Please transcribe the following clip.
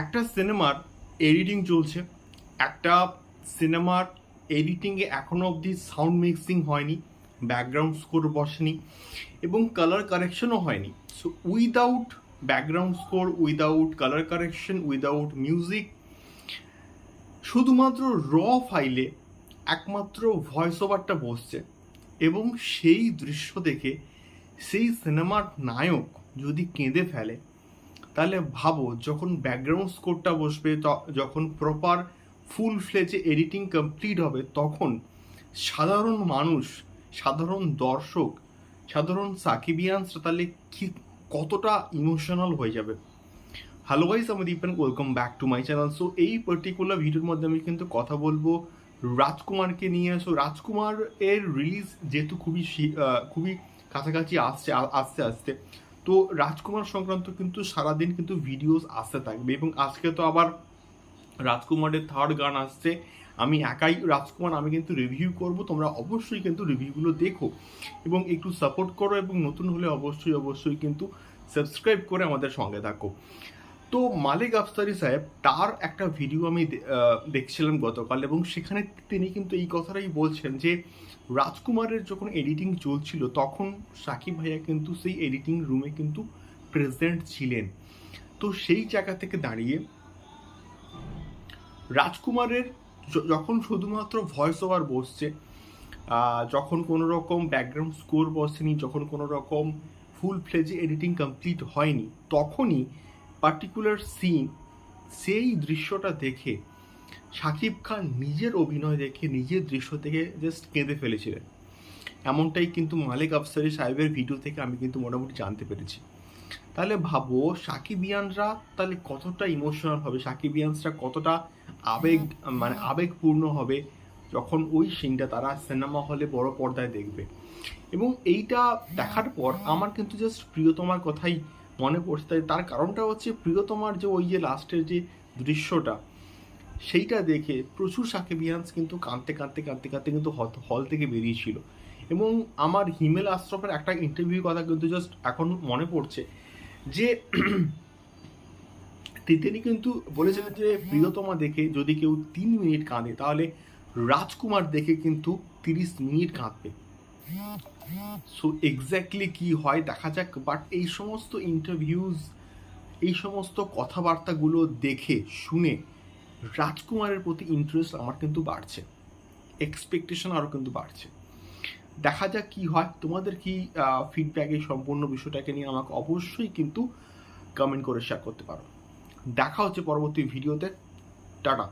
একটা সিনেমার এডিটিং চলছে, একটা সিনেমার এডিটিংয়ে এখনও অবধি সাউন্ড মিক্সিং হয়নি, ব্যাকগ্রাউন্ড স্কোর বসেনি এবং কালার কারেকশনও হয়নি। So without background score without colour correction without music শুধুমাত্র র ফাইলে একমাত্র ভয়েস ওভারটা বসছে এবং সেই দৃশ্য দেখে সেই সিনেমার নায়ক যদি কেঁদে ফেলে তাহলে ভাবো, যখন ব্যাকগ্রাউন্ড স্কোরটা বসবে যখন প্রপার ফুল ফ্লেজে এডিটিং কমপ্লিট হবে, তখন সাধারণ মানুষ, সাধারণ দর্শক, সাধারণ সাকিবিয়ানসরা তাহলে কি, কতটা ইমোশনাল হয়ে যাবে? হ্যালো গাইস আমি Dipen welcome back to my channel so এই পার্টিকুলার ভিডিওর মধ্যে আমি কিন্তু কথা বলব রাজকুমারকে নিয়ে। সো রাজকুমার এর রিলিজ যেহেতু খুবই খুবই কাছাকাছি আসছে আসতে আসতে। তো রাজকুমার সংক্রান্ত কিন্তু সারাদিন কিন্তু ভিডিওস আসতে থাকবে এবং আজকে তো আবার রাজকুমারের থার্ড গান আসছে। আমি একাই রাজকুমার, আমি কিন্তু রিভিউ করব, তোমরা অবশ্যই কিন্তু রিভিউগুলো দেখো এবং একটু সাপোর্ট করো এবং নতুন হলে অবশ্যই অবশ্যই কিন্তু সাবস্ক্রাইব করে আমাদের সঙ্গে থাকো। তো মালিক আফসারি সাহেব, তার একটা ভিডিও আমি দেখছিলাম গতকাল এবং সেখানে তিনি কিন্তু এই কথাটাই বলছেন যে, রাজকুমারের যখন এডিটিং চলছিল, তখন সাকিব ভাইয়া কিন্তু সেই এডিটিং রুমে কিন্তু প্রেজেন্ট ছিলেন। তো সেই জায়গা থেকে দাঁড়িয়ে রাজকুমারের যখন শুধুমাত্র ভয়েস ওভার বসছে যখন কোনো রকম ব্যাকগ্রাউন্ড স্কোর বসেনি, যখন কোনো রকম ফুল ফ্লেজে এডিটিং কমপ্লিট হয়নি, তখনই পার্টিকুলার সিন সেই দৃশ্যটা দেখে শাকিব খান নিজের অভিনয় দেখে, নিজের দৃশ্য থেকে জাস্ট কেঁদে ফেলেছিলেন। এমনটাই কিন্তু মালিক আফসারি সাহেবের ভিডিও থেকে আমি কিন্তু মোটামুটি জানতে পেরেছি। তাহলে ভাবো, সাকিবিয়ানরা তাহলে কতটা ইমোশনাল হবে? সাকিবিয়ানসরা কতটা আবেগ মানে আবেগপূর্ণ হবে যখন ওই সিনটা তারা সিনেমা হলে বড় পর্দায় দেখবে? এবং এইটা দেখার পর আমার কিন্তু জাস্ট প্রিয়তমার কথাই মনে পড়ছে। তাই তার কারণটা হচ্ছে প্রিয়তমার যে ওই যে লাস্টের যে দৃশ্যটা, সেইটা দেখে প্রচুর সাকিবিয়ান্স কিন্তু কাঁদতে কাঁদতে কাঁদতে কাঁদতে কিন্তু হল থেকে বেরিয়েছিল। এবং আমার হিমেল আশরফের একটা ইন্টারভিউ কথা কিন্তু জাস্ট এখন মনে পড়ছে যে তিনি কিন্তু বলেছিলেন যে প্রিয়তমা দেখে যদি কেউ তিন মিনিট কাঁদে, তাহলে রাজকুমার দেখে কিন্তু তিরিশ মিনিট কাঁদবে। সো এক্স্যাক্টলি কি হয় দেখা যাক বাট এই সমস্ত ইন্টারভিউজ এই সমস্ত কথাবার্তাগুলো দেখে, শুনে রাজকুমারের প্রতি ইন্টারেস্ট আমার কিন্তু বাড়ছে। এক্সপেকটেশন আরও কিন্তু বাড়ছে। দেখা যাক কি হয়। তোমাদের কি ফিডব্যাক এই সম্পূর্ণ বিষয়টাকে নিয়ে আমাকে অবশ্যই কিন্তু কমেন্ট করে শেয়ার করতে পারো। দেখা হচ্ছে পরবর্তী ভিডিওতে টাটা